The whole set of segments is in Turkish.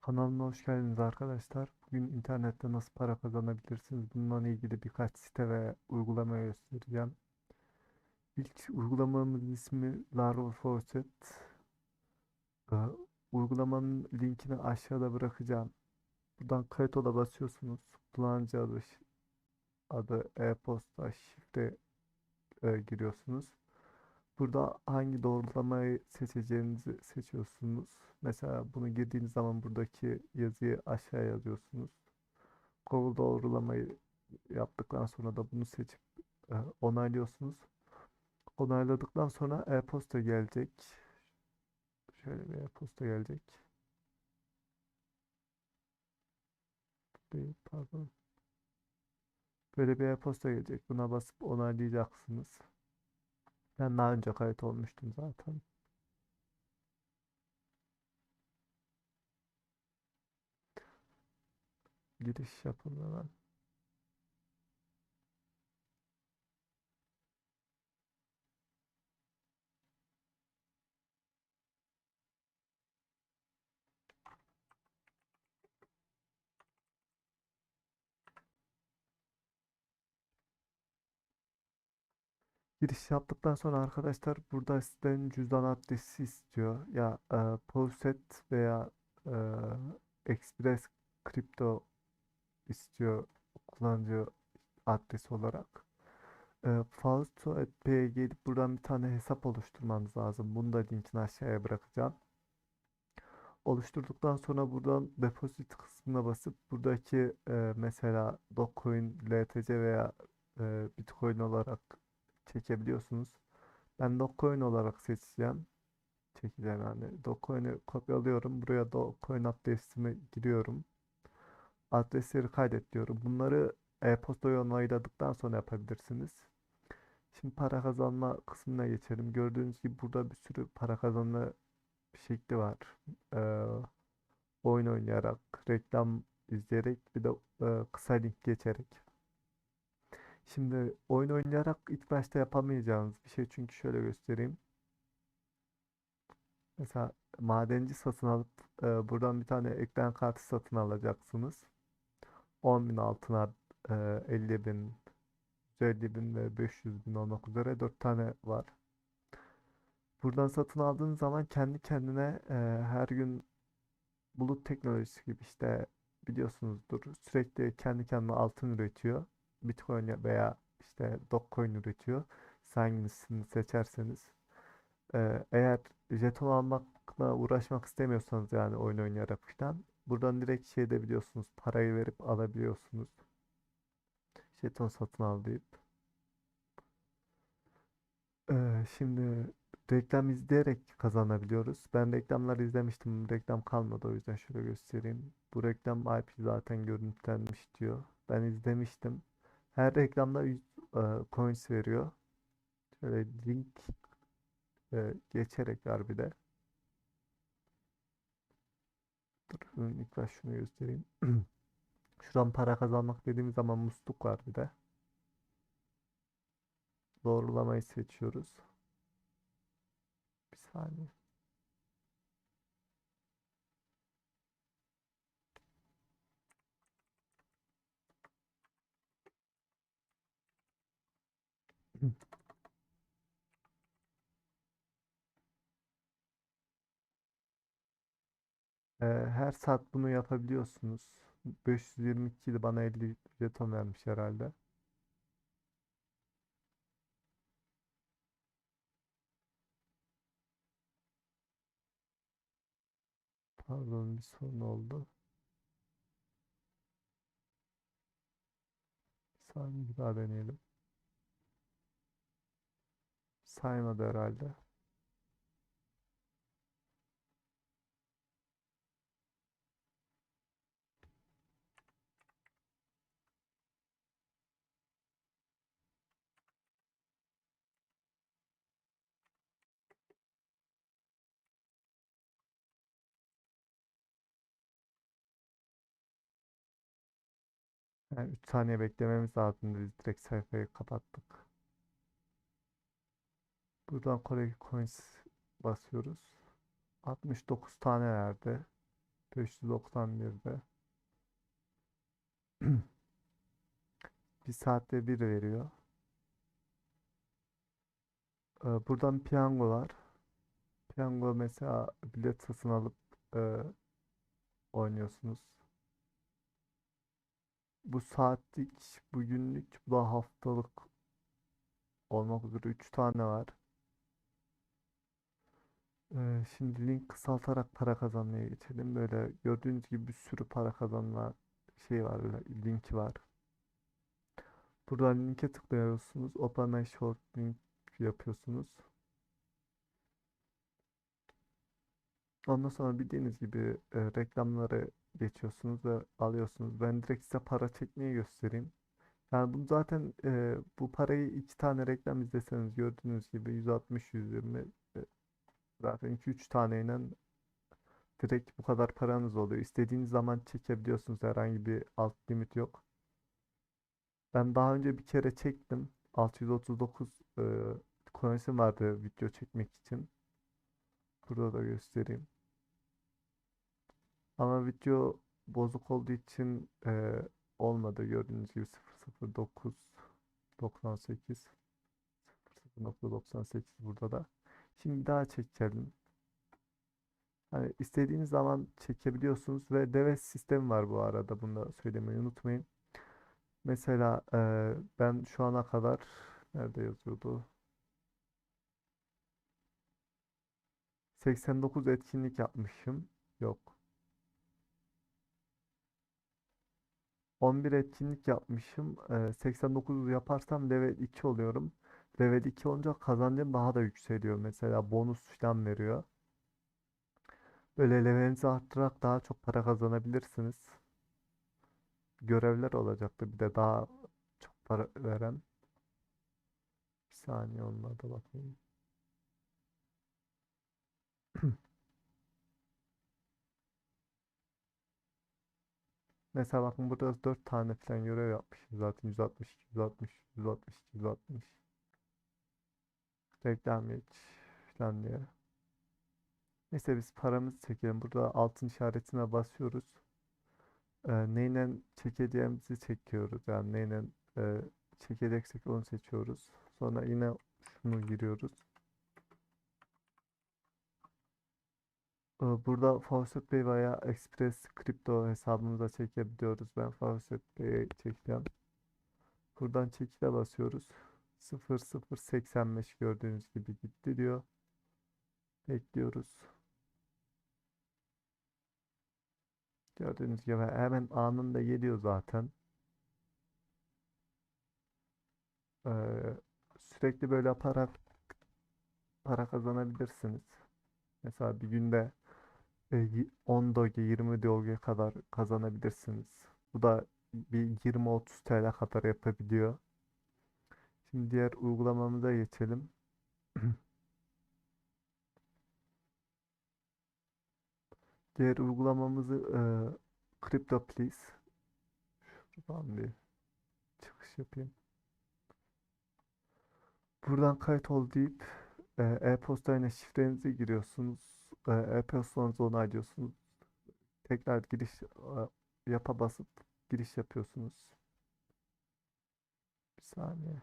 Kanalıma hoş geldiniz arkadaşlar. Bugün internette nasıl para kazanabilirsiniz? Bununla ilgili birkaç site ve uygulama göstereceğim. İlk uygulamamızın ismi Larva Faucet. Ee, uygulamanın linkini aşağıda bırakacağım. Buradan kayıt ola basıyorsunuz. Kullanıcı adı, adı e-posta, şifre e, giriyorsunuz. Burada hangi doğrulamayı seçeceğinizi seçiyorsunuz. Mesela bunu girdiğiniz zaman buradaki yazıyı aşağı yazıyorsunuz. Google doğrulamayı yaptıktan sonra da bunu seçip e, onaylıyorsunuz. Onayladıktan sonra e-posta gelecek. Şöyle bir e-posta gelecek. Pardon. Böyle bir e-posta gelecek. Buna basıp onaylayacaksınız. Ben daha önce kayıt olmuştum zaten. Giriş yapın hemen. Giriş yaptıktan sonra arkadaşlar burada sizden cüzdan adresi istiyor. Ya e, Powset veya e, Express Crypto istiyor kullanıcı adresi olarak. E, Fausto.p'ye gelip buradan bir tane hesap oluşturmanız lazım. Bunu da linkini aşağıya bırakacağım. Oluşturduktan sonra buradan deposit kısmına basıp buradaki e, mesela Dogecoin, LTC veya e, Bitcoin olarak çekebiliyorsunuz. Ben Dogecoin olarak seçeceğim. Çekeceğim yani. Dogecoin'i kopyalıyorum. Buraya Dogecoin adresimi giriyorum. Adresleri kaydet diyorum. Bunları e-postaya onayladıktan sonra yapabilirsiniz. Şimdi para kazanma kısmına geçelim. Gördüğünüz gibi burada bir sürü para kazanma şekli var. Ee, oyun oynayarak, reklam izleyerek bir de e, kısa link geçerek. Şimdi oyun oynayarak ilk başta yapamayacağınız bir şey çünkü şöyle göstereyim. Mesela madenci satın alıp e, buradan bir tane ekran kartı satın alacaksınız. 10.000 altına e, 50.000, 150.000 ve 500.000 olmak üzere 4 tane var. Buradan satın aldığın zaman kendi kendine e, her gün bulut teknolojisi gibi işte biliyorsunuzdur sürekli kendi kendine altın üretiyor. Bitcoin ya- veya işte Dogecoin üretiyor. Siz hangisini seçerseniz. Ee, eğer jeton almakla uğraşmak istemiyorsanız yani oyun oynayarak falan buradan direkt şey edebiliyorsunuz. Parayı verip alabiliyorsunuz. Jeton satın al deyip. Ee, şimdi reklam izleyerek kazanabiliyoruz. Ben reklamlar izlemiştim. Reklam kalmadı o yüzden şöyle göstereyim. Bu reklam IP zaten görüntülenmiş diyor. Ben izlemiştim. Her reklamda 100 e, coins veriyor. Şöyle link e, geçerek var bir de. Dur, ilk baş şunu göstereyim. Şuradan para kazanmak dediğimiz zaman musluk var bir de. Doğrulamayı seçiyoruz. Bir saniye. Ee, her saat bunu yapabiliyorsunuz. 522 idi bana 50 jeton vermiş herhalde. Pardon bir sorun oldu. Bir saniye daha deneyelim. Saymadı herhalde. Yani 3 saniye beklememiz lazım. Biz direkt sayfayı kapattık. Buradan Kore Coins basıyoruz. 69 tane verdi. 591'de. Bir saatte bir veriyor. Ee, buradan piyango var. Piyango mesela bilet satın alıp e, oynuyorsunuz. Bu saatlik, bu günlük, bu haftalık olmak üzere 3 tane var. Ee, şimdi link kısaltarak para kazanmaya geçelim. Böyle gördüğünüz gibi bir sürü para kazanma şey var, böyle linki var. Buradan linke tıklıyorsunuz. Open short link yapıyorsunuz. Ondan sonra bildiğiniz gibi e, reklamları geçiyorsunuz ve alıyorsunuz. Ben direkt size para çekmeyi göstereyim. Yani bunu zaten e, bu parayı iki tane reklam izleseniz gördüğünüz gibi 160 120 e, zaten 2-3 taneyle direkt bu kadar paranız oluyor. İstediğiniz zaman çekebiliyorsunuz. Herhangi bir alt limit yok. Ben daha önce bir kere çektim. 639 e, coins'im vardı video çekmek için. Burada da göstereyim. Ama video bozuk olduğu için e, olmadı. Gördüğünüz gibi 009 98 0.98 burada da. Şimdi daha çekelim. Hani istediğiniz zaman çekebiliyorsunuz ve deve sistemi var bu arada. Bunu da söylemeyi unutmayın. Mesela e, ben şu ana kadar nerede yazıyordu? 89 etkinlik yapmışım. Yok. 11 etkinlik yapmışım. Ee, 89 yaparsam level 2 oluyorum. Level 2 olunca kazancım daha da yükseliyor. Mesela bonus falan veriyor. Böyle levelinizi arttırarak daha çok para kazanabilirsiniz. Görevler olacaktı bir de daha çok para veren. Bir saniye onlara da bakayım. Mesela bakın burada 4 tane falan görev yapmışım zaten 160, 160, 160, 160. Reklam geç falan diye. Neyse biz paramızı çekelim. Burada altın işaretine basıyoruz. Ee, neyle çekeceğimizi çekiyoruz. Yani neyle e, çekeceksek onu seçiyoruz. Sonra yine şunu giriyoruz. Burada Fawcett Pay veya Express Crypto hesabımıza çekebiliyoruz. Ben Fawcett Pay'e çekeceğim. Buradan çekile basıyoruz. 0085 gördüğünüz gibi gitti diyor. Bekliyoruz. Gördüğünüz gibi hemen anında geliyor zaten. Ee, sürekli böyle para para kazanabilirsiniz. Mesela bir günde e, y- 10 doge 20 doge kadar kazanabilirsiniz. Bu da bir 20-30 TL kadar yapabiliyor. Şimdi diğer uygulamamıza geçelim. Diğer uygulamamızı e, Crypto Please. Şuradan bir çıkış yapayım. Buradan kayıt ol deyip e, e-postayla şifrenizi giriyorsunuz. E, e-postanızı onaylıyorsunuz. Tekrar giriş e, yapa basıp giriş yapıyorsunuz. Bir saniye.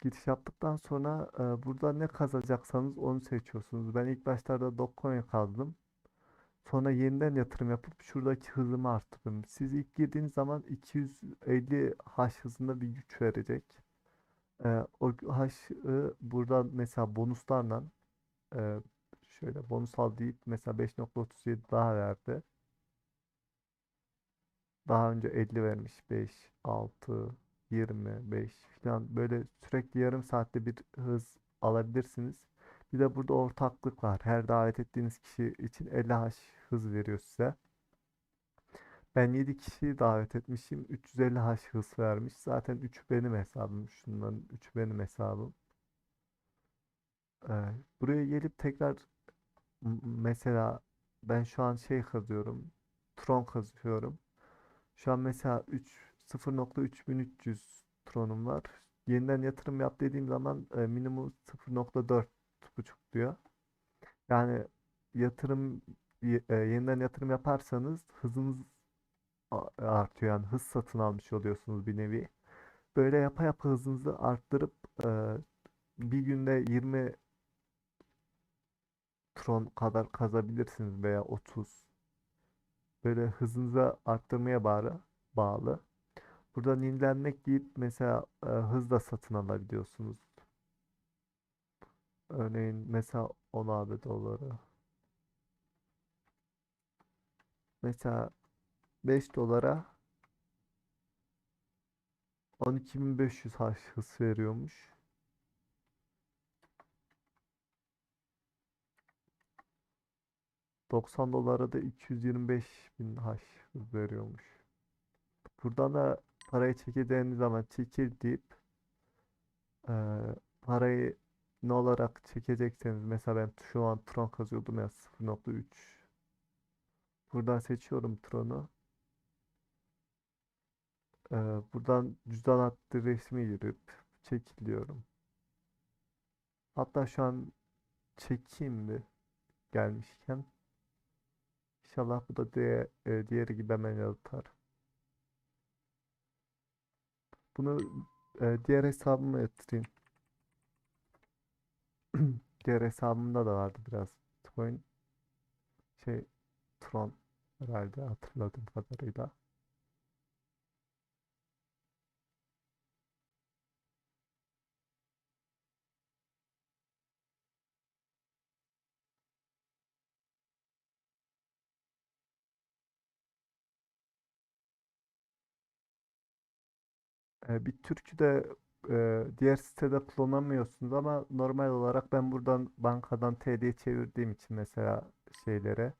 Giriş yaptıktan sonra e, burada ne kazanacaksanız onu seçiyorsunuz. Ben ilk başlarda Dogecoin kazdım. Sonra yeniden yatırım yapıp şuradaki hızımı arttırdım. Siz ilk girdiğiniz zaman 250 H hızında bir güç verecek. E, o H'ı burada mesela bonuslarla e, şöyle bonus al deyip mesela 5.37 daha verdi. Daha önce 50 vermiş. 5, 6, 25 falan böyle sürekli yarım saatte bir hız alabilirsiniz. Bir de burada ortaklık var. Her davet ettiğiniz kişi için 50H hız veriyor size. Ben 7 kişiyi davet etmişim. 350H hız vermiş. Zaten 3 benim hesabım. Şundan 3 benim hesabım. Ee, buraya gelip tekrar mesela ben şu an şey kazıyorum. Tron kazıyorum. Şu an mesela 3 0.3300 Tron'um var. Yeniden yatırım yap dediğim zaman e, minimum 0.4 buçuk diyor. Yani yatırım e, yeniden yatırım yaparsanız hızınız artıyor yani hız satın almış oluyorsunuz bir nevi. Böyle yapa yapa hızınızı arttırıp e, bir günde 20 tron kadar kazabilirsiniz veya 30. Böyle hızınızı arttırmaya bağlı. bağlı. Buradan yenilenmek deyip mesela e, hızla satın alabiliyorsunuz. Örneğin mesela 10 AB doları. Mesela 5 dolara 12.500 H hız veriyormuş. 90 dolara da 225 bin H hız veriyormuş. Buradan da parayı çekeceğiniz zaman çekil deyip eee, parayı ne olarak çekecekseniz mesela ben şu an Tron kazıyordum ya 0.3 buradan seçiyorum Tron'u Eee, buradan cüzdan adresimi girip çekil diyorum. Hatta şu an çekeyim mi gelmişken. İnşallah bu da diğer, e, diğeri gibi hemen yatar. Bunu e, diğer hesabıma yatırayım. Diğer hesabımda da vardı biraz Bitcoin. Şey Tron herhalde hatırladığım kadarıyla. E, bir türkü de e, diğer sitede kullanamıyorsunuz ama normal olarak ben buradan bankadan TL'ye çevirdiğim için mesela şeylere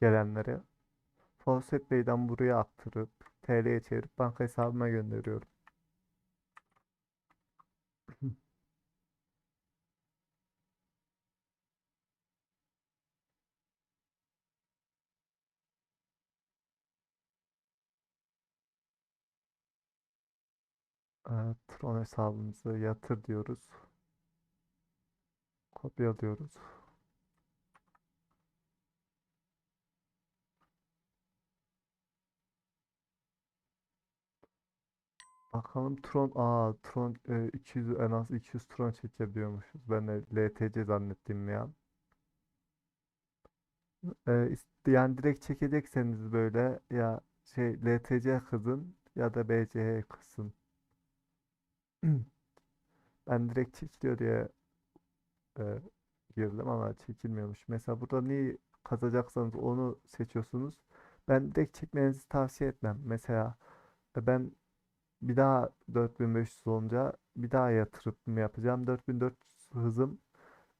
gelenlere Fawcett Bey'den buraya aktarıp TL'ye çevirip banka hesabıma gönderiyorum. Tron hesabımızı yatır diyoruz. Kopyalıyoruz. Bakalım Tron, aa Tron e, 200 en az 200 Tron çekebiliyormuşuz. Ben de LTC zannettim ya. E, yani direkt çekecekseniz böyle ya şey LTC kızın ya da BCH kızın. Ben direkt çekiliyor diye e, girdim ama çekilmiyormuş. Mesela burada neyi kazacaksanız onu seçiyorsunuz. Ben direkt çekmenizi tavsiye etmem. Mesela e, ben bir daha 4500 olunca bir daha yatırım yapacağım. 4400 hızım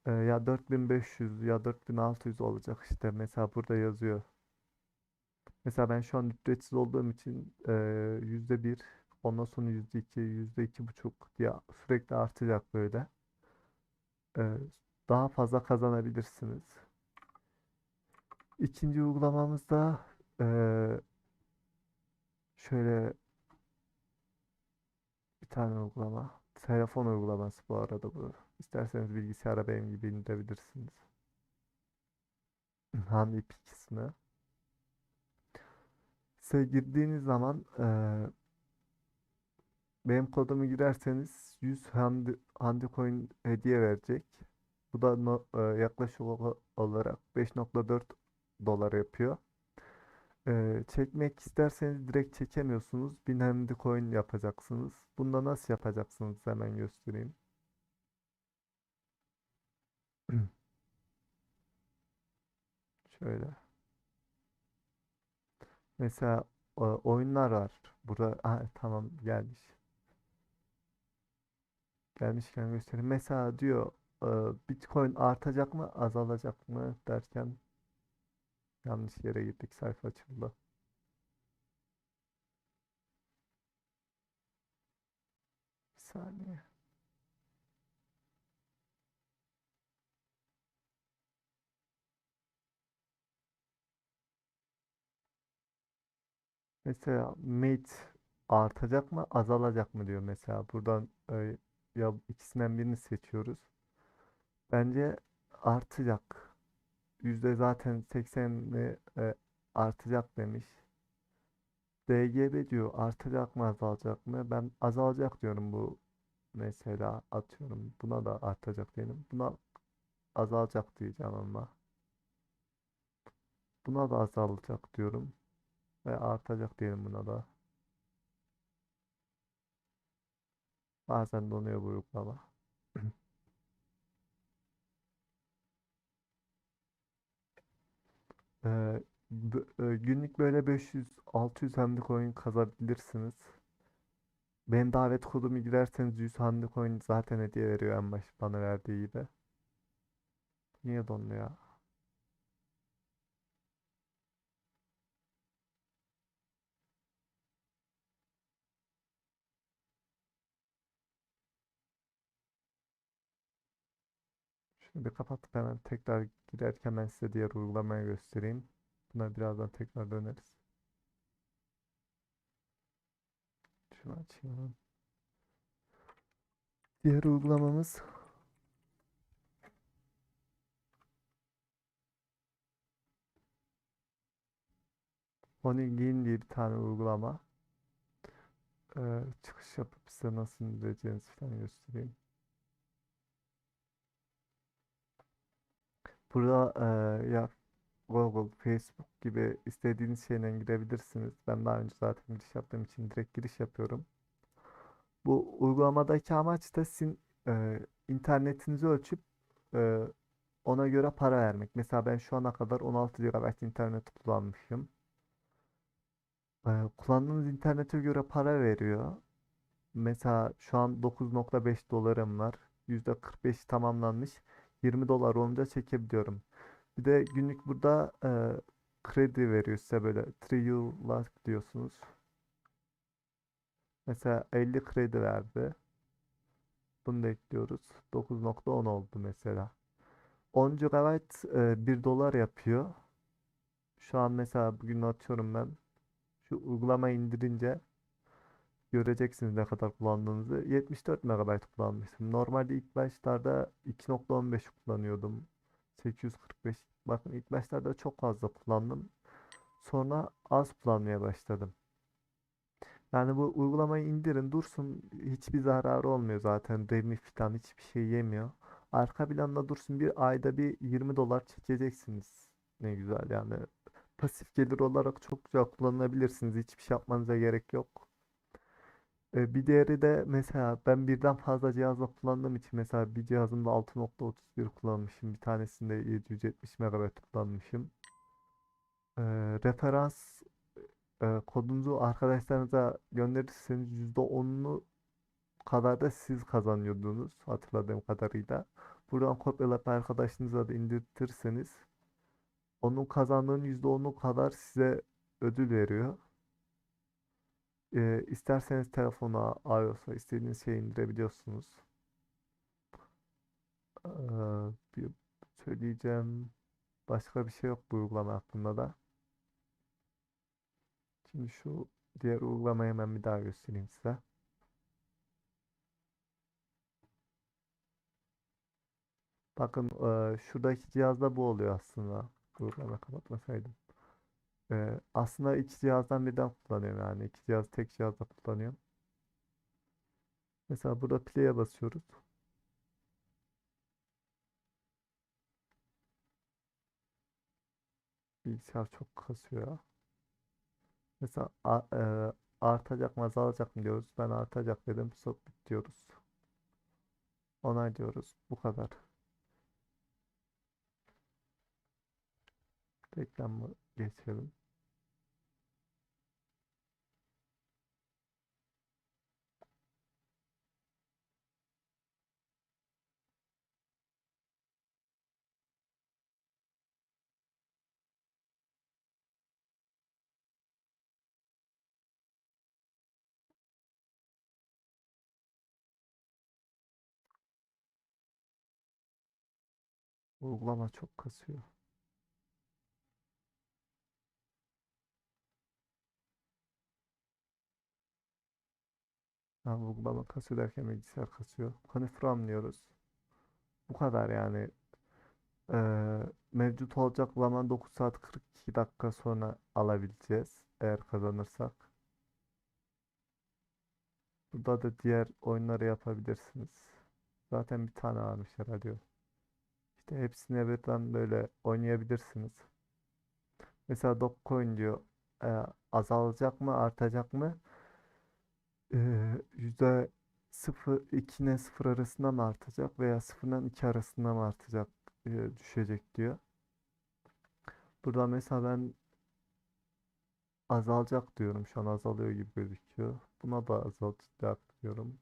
e, ya 4500 ya 4600 olacak işte. Mesela burada yazıyor. Mesela ben şu an ücretsiz olduğum için e, yüzde bir, ondan sonra yüzde iki, yüzde iki buçuk diye sürekli artacak böyle. E, daha fazla kazanabilirsiniz. İkinci uygulamamızda e, şöyle bir tane uygulama. Telefon uygulaması bu arada bu. İsterseniz bilgisayara benim gibi indirebilirsiniz. Hangi kısmı. Size girdiğiniz zaman e, benim kodumu girerseniz 100 handi, Handicoin hediye verecek. Bu da no- e, yaklaşık ola- olarak 5.4 dolar yapıyor. E, çekmek isterseniz direkt çekemiyorsunuz. 1000 Handicoin yapacaksınız. Bunda nasıl yapacaksınız hemen göstereyim. Şöyle. Mesela e, oyunlar var. Burada ha, tamam gelmiş. Gelmişken göstereyim. Mesela diyor e, Bitcoin artacak mı azalacak mı derken yanlış yere gittik sayfa açıldı. Bir saniye. Mesela mate artacak mı azalacak mı diyor mesela. Buradan e, ya ikisinden birini seçiyoruz. Bence artacak. yüzde zaten 80'i e, artacak demiş. DGB diyor artacak mı azalacak mı? Ben azalacak diyorum bu mesela atıyorum. Buna da artacak diyelim. Buna azalacak diyeceğim ama. Buna da azalacak diyorum. Ve artacak diyelim buna da. Bazen donuyor bu uygulama. Ee, e, günlük böyle 500-600 hamdi coin kazabilirsiniz. Benim davet kodumu girerseniz 100 hamdi coin zaten hediye veriyor en baş bana verdiği gibi. Niye dondu bir kapatıp hemen tekrar girerken ben size diğer uygulamayı göstereyim. Buna birazdan tekrar döneriz. Şunu açayım. Diğer uygulamamız Honeygain diye bir tane uygulama. Ee, çıkış yapıp size nasıl indireceğinizi falan göstereyim. Burada e, ya Google, Facebook gibi istediğiniz şeyden girebilirsiniz. Ben daha önce zaten giriş yaptığım için direkt giriş yapıyorum. Bu uygulamadaki amaç da sizin e, internetinizi ölçüp e, ona göre para vermek. Mesela ben şu ana kadar 16 GB internet kullanmışım. E, kullandığınız internete göre para veriyor. Mesela şu an 9.5 dolarım var. %45 tamamlanmış. 20 dolar olunca çekebiliyorum. Bir de günlük burada e, kredi veriyor size böyle Triular diyorsunuz. Mesela 50 kredi verdi. Bunu da ekliyoruz. 9.10 oldu mesela. 10 GB e, 1 dolar yapıyor. Şu an mesela bugün atıyorum ben. Şu uygulamayı indirince göreceksiniz ne kadar kullandığınızı. 74 MB kullanmışım. Normalde ilk başlarda 2.15 kullanıyordum. 845. Bakın ilk başlarda çok fazla kullandım. Sonra az kullanmaya başladım. Yani bu uygulamayı indirin dursun. Hiçbir zararı olmuyor zaten. RAM'i falan hiçbir şey yemiyor. Arka planda dursun bir ayda bir 20 dolar çekeceksiniz. Ne güzel yani. Pasif gelir olarak çok güzel kullanabilirsiniz. Hiçbir şey yapmanıza gerek yok. E, bir diğeri de mesela ben birden fazla cihazla kullandığım için mesela bir cihazımda 6.31 kullanmışım. Bir tanesinde 770 MB kullanmışım. E, referans e, kodunuzu arkadaşlarınıza gönderirseniz %10'unu kadar da siz kazanıyordunuz hatırladığım kadarıyla. Buradan kopyalayıp arkadaşınıza da indirtirseniz onun kazandığının %10'u kadar size ödül veriyor. E, isterseniz telefona, iOS'a istediğiniz şeyi indirebiliyorsunuz. Ee, bir söyleyeceğim başka bir şey yok bu uygulama hakkında da. Şimdi şu diğer uygulamayı hemen bir daha göstereyim size. Bakın e, şuradaki cihazda bu oluyor aslında. Uygulama kapatmasaydım. E, aslında iki cihazdan birden kullanıyorum yani. iki cihaz tek cihazda kullanıyorum. Mesela burada play'e basıyoruz. Bilgisayar çok kasıyor ya. Mesela e, artacak mı azalacak mı diyoruz. Ben artacak dedim. Submit diyoruz. Onay diyoruz. Bu kadar. Reklamı geçelim. Uygulama çok kasıyor. Ha, uygulama kasıyor derken bilgisayar kasıyor. Hani from diyoruz. Bu kadar yani. Ee, mevcut olacak zaman 9 saat 42 dakika sonra alabileceğiz. Eğer kazanırsak. Burada da diğer oyunları yapabilirsiniz. Zaten bir tane varmış herhalde. İşte hepsini birden böyle oynayabilirsiniz. Mesela Dogecoin diyor. e, azalacak mı, artacak mı? Ee, yüzde sıfır, 2 ile 0 arasında mı artacak veya 0 ile 2 arasında mı artacak, e, düşecek diyor. Burada mesela ben azalacak diyorum. Şu an azalıyor gibi gözüküyor. Buna da azalacak diyorum.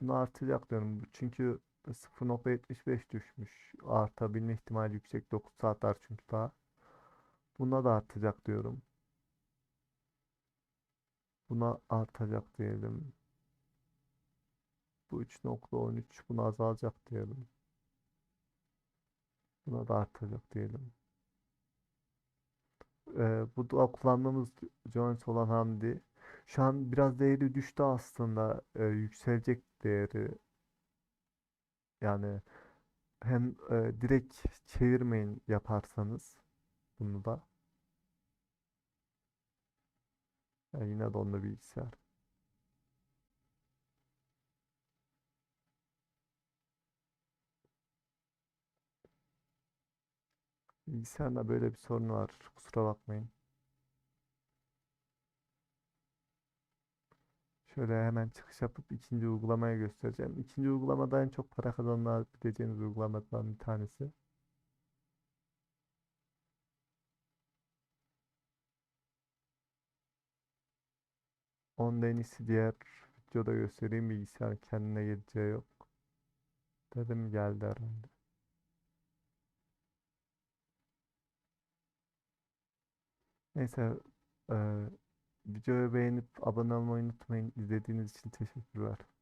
Buna artacak diyorum. Çünkü 0.75 düşmüş. Artabilme ihtimali yüksek. 9 saat çünkü daha. Buna da artacak diyorum. Buna artacak diyelim. Bu 3.13 buna azalacak diyelim. Buna da artacak diyelim. Ee, bu da kullandığımız joins olan Hamdi. Şu an biraz değeri düştü aslında. Ee, yükselecek değeri. Yani hem e, direkt çevirmeyin yaparsanız bunu da. Ya yine de onunla bilgisayar. Bilgisayarda böyle bir sorun var. Kusura bakmayın. Şöyle hemen çıkış yapıp ikinci uygulamayı göstereceğim. İkinci uygulamada en çok para kazanabileceğiniz uygulamadan bir tanesi. Onun en iyisi diğer videoda göstereyim. Bilgisayar kendine geleceği yok. Dedim geldi herhalde. Neyse eee videoyu beğenip abone olmayı unutmayın. İzlediğiniz için teşekkürler.